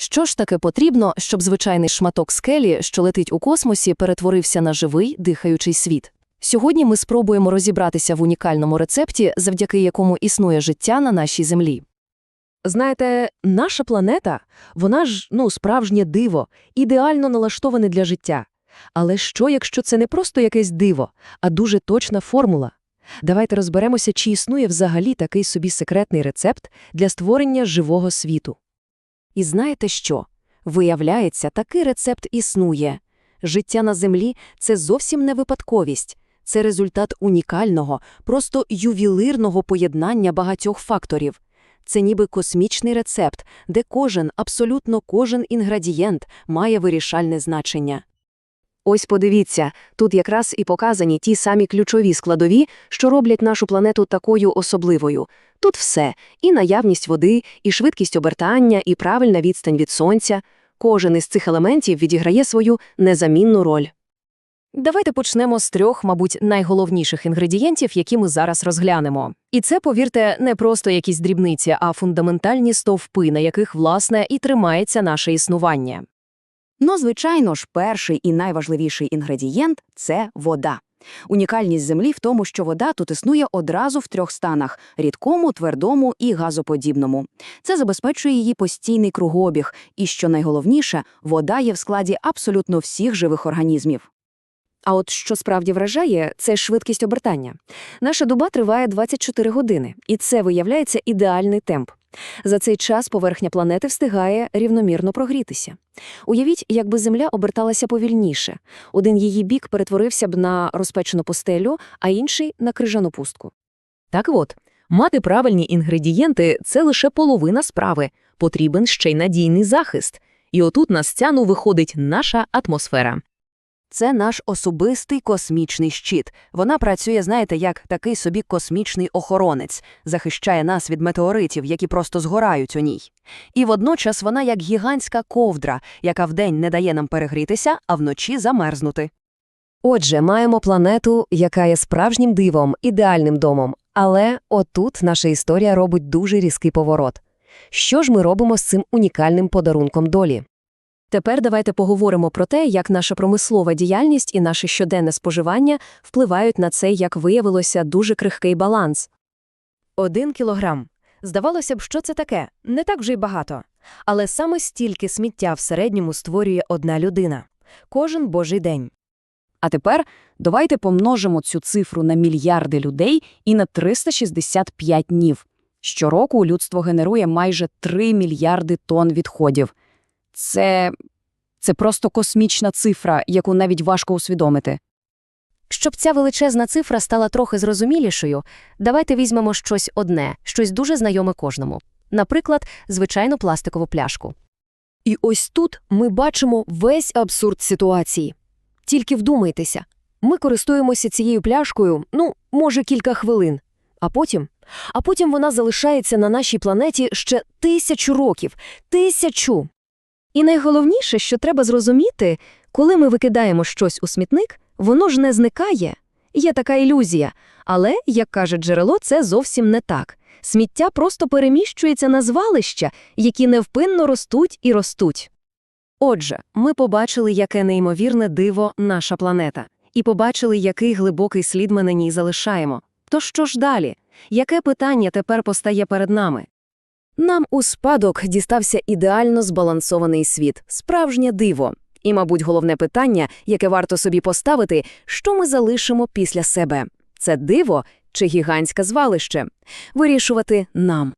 Що ж таке потрібно, щоб звичайний шматок скелі, що летить у космосі, перетворився на живий, дихаючий світ? Сьогодні ми спробуємо розібратися в унікальному рецепті, завдяки якому існує життя на нашій землі. Знаєте, наша планета, вона ж, ну, справжнє диво, ідеально налаштоване для життя. Але що, якщо це не просто якесь диво, а дуже точна формула? Давайте розберемося, чи існує взагалі такий собі секретний рецепт для створення живого світу. І знаєте що? Виявляється, такий рецепт існує. Життя на Землі – це зовсім не випадковість. Це результат унікального, просто ювілирного поєднання багатьох факторів. Це ніби космічний рецепт, де кожен, абсолютно кожен інгредієнт має вирішальне значення. Ось подивіться, тут якраз і показані ті самі ключові складові, що роблять нашу планету такою особливою. Тут все – і наявність води, і швидкість обертання, і правильна відстань від сонця. Кожен із цих елементів відіграє свою незамінну роль. Давайте почнемо з трьох, мабуть, найголовніших інгредієнтів, які ми зараз розглянемо. І це, повірте, не просто якісь дрібниці, а фундаментальні стовпи, на яких, власне, і тримається наше існування. Ну, звичайно ж, перший і найважливіший інгредієнт – це вода. Унікальність Землі в тому, що вода тут існує одразу в трьох станах – рідкому, твердому і газоподібному. Це забезпечує її постійний кругообіг, і, що найголовніше, вода є в складі абсолютно всіх живих організмів. А от що справді вражає, це швидкість обертання. Наша доба триває 24 години, і це виявляється ідеальний темп. За цей час поверхня планети встигає рівномірно прогрітися. Уявіть, якби Земля оберталася повільніше. Один її бік перетворився б на розпечену постелю, а інший — на крижану пустку. Так от, мати правильні інгредієнти – це лише половина справи. Потрібен ще й надійний захист. І отут на сцяну виходить наша атмосфера. Це наш особистий космічний щит. Вона працює, знаєте, як такий собі космічний охоронець, захищає нас від метеоритів, які просто згорають у ній. І водночас вона як гігантська ковдра, яка вдень не дає нам перегрітися, а вночі замерзнути. Отже, маємо планету, яка є справжнім дивом, ідеальним домом. Але отут наша історія робить дуже різкий поворот. Що ж ми робимо з цим унікальним подарунком долі? Тепер давайте поговоримо про те, як наша промислова діяльність і наше щоденне споживання впливають на цей, як виявилося, дуже крихкий баланс. Один кілограм. Здавалося б, що це таке? Не так вже й багато. Але саме стільки сміття в середньому створює одна людина. Кожен божий день. А тепер давайте помножимо цю цифру на мільярди людей і на 365 днів. Щороку людство генерує майже 3 мільярди тонн відходів. Це... це просто космічна цифра, яку навіть важко усвідомити. Щоб ця величезна цифра стала трохи зрозумілішою, давайте візьмемо щось одне, щось дуже знайоме кожному. Наприклад, звичайну пластикову пляшку. І ось тут ми бачимо весь абсурд ситуації. Тільки вдумайтеся, ми користуємося цією пляшкою, ну, може, кілька хвилин. А потім? А потім вона залишається на нашій планеті ще тисячу років. Тисячу! І найголовніше, що треба зрозуміти, коли ми викидаємо щось у смітник, воно ж не зникає. Є така ілюзія. Але, як каже джерело, це зовсім не так. Сміття просто переміщується на звалища, які невпинно ростуть і ростуть. Отже, ми побачили, яке неймовірне диво наша планета, і побачили, який глибокий слід ми на ній залишаємо. То що ж далі? Яке питання тепер постає перед нами? Нам у спадок дістався ідеально збалансований світ, справжнє диво. І, мабуть, головне питання, яке варто собі поставити, що ми залишимо після себе. Це диво чи гігантське звалище? Вирішувати нам.